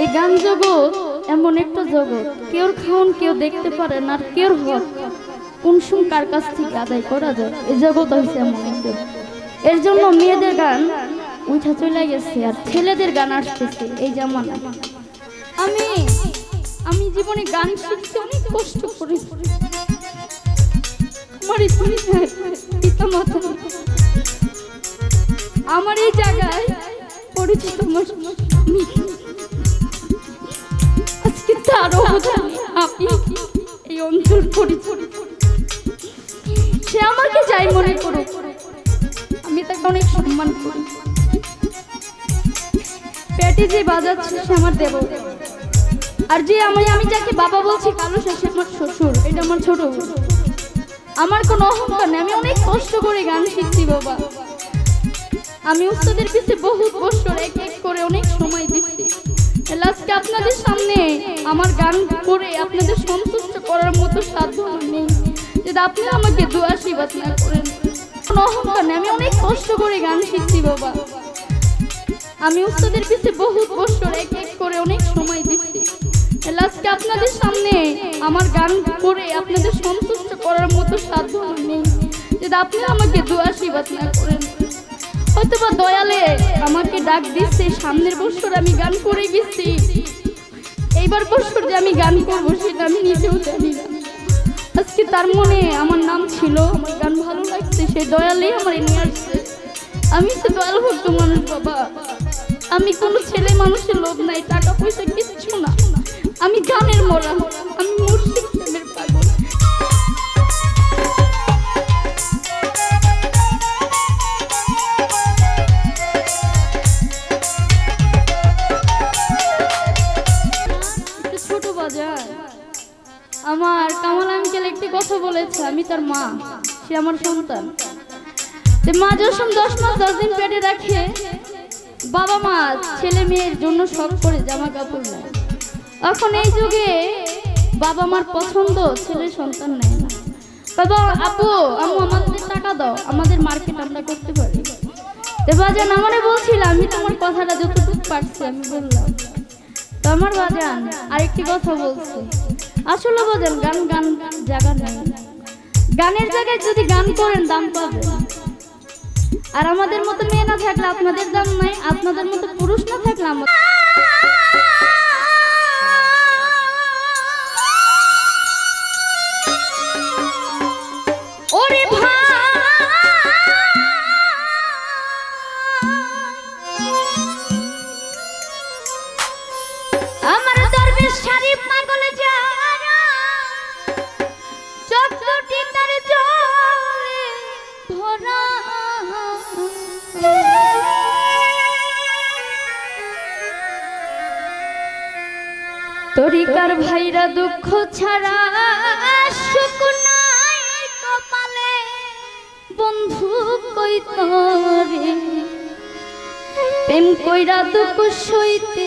এই গান জগৎ এমন একটা জগৎ। কেউ খাওন কেউ দেখতে পারে না আর কেউ হক কোন সুম কার কাছ থেকে আদায় করা যায়? এই জগৎ হয়েছে এমন একজন এর জন্য মেয়েদের গান উঠা চলে গেছে আর ছেলেদের গান আসতেছে এই জামানা আমি আমি জীবনে গান শিখতে অনেক কষ্ট করি। আমার পিতা মাতা আমার এই জায়গায় পরিচিত আমার সে আমাকে যাই মনে করুক, আমি আর যে আমি আমি যাকে বাবা বলছি কালো, সে আমার শ্বশুর, এটা আমার ছোট আমার কোনো অহংকার নেই, আমি অনেক কষ্ট করে গান শিখছি বাবা। আমি উস্তাদের পিছে বহুত বছর এক এক করে অনেক সময় দিচ্ছি। লাস্টে আপনাদের সামনে আমার গান করে আপনাদের সন্তুষ্ট করার মতো সাধ্য নেই। যদি আপনি আমাকে দু আশীর্বাদ না করেন অহংকার আমি অনেক কষ্ট করে গান শিখছি, বাবা। আমি উস্তাদের পিছে বহুত বছর এক এক করে অনেক সময় দিচ্ছি। লাস্টে আপনাদের সামনে আমার গান করে আপনাদের সন্তুষ্ট করার মতো সাধ্য নেই। যদি আপনি আমাকে দু আশীর্বাদ না করেন হয়তো বা দয়ালে আমাকে ডাক দিচ্ছে, সামনের বছর আমি গান করে গেছি। এইবার বছর যে আমি গান করব সেটা আমি নিজেও জানি না। আজকে তার মনে আমার নাম ছিল, আমার গান ভালো লাগছে সেই দয়ালে আমার নিয়ে আসছে। আমি তো দয়াল ভক্ত মানুষ, বাবা। আমি কোনো ছেলে মানুষের লোভ নাই, টাকা পয়সা কিচ্ছু না। আমি গানের মরা। সে আমার সন্তান। মা যখন দশ মাস, দশ দিন পেটে রাখে, বাবা মা, ছেলে মেয়ের জন্য শখ করে জামা কাপড় নেয়। এখন এই যুগে বাবা মার পছন্দ ছেলে সন্তান নেয় না। বাবা, আপু, আম্মু, আমাদের টাকা দাও, আমাদের মার্কেট আমরা করতে পারি। তো বাজান, আমারে বলছিল, আমি তোমার কথাটা যতটুকু পারছি আমি বললাম। তো আমার বাজান আরেকটি কথা বলছি। আসলে বাজান, গান গান জায়গা নেই। গানের জায়গায় যদি গান করেন, দাম পাবে আর আমাদের মতো মেয়ে না থাকলে আপনাদের দাম নাই, আপনাদের মতো পুরুষ না থাকলে আমাদের ওরে ভাই! তরিকার ভাইরা দুঃখ ছাড়া সুখ নাই কপালে। বন্ধু কই তরে? প্রেম কইরা দুঃখ সইতে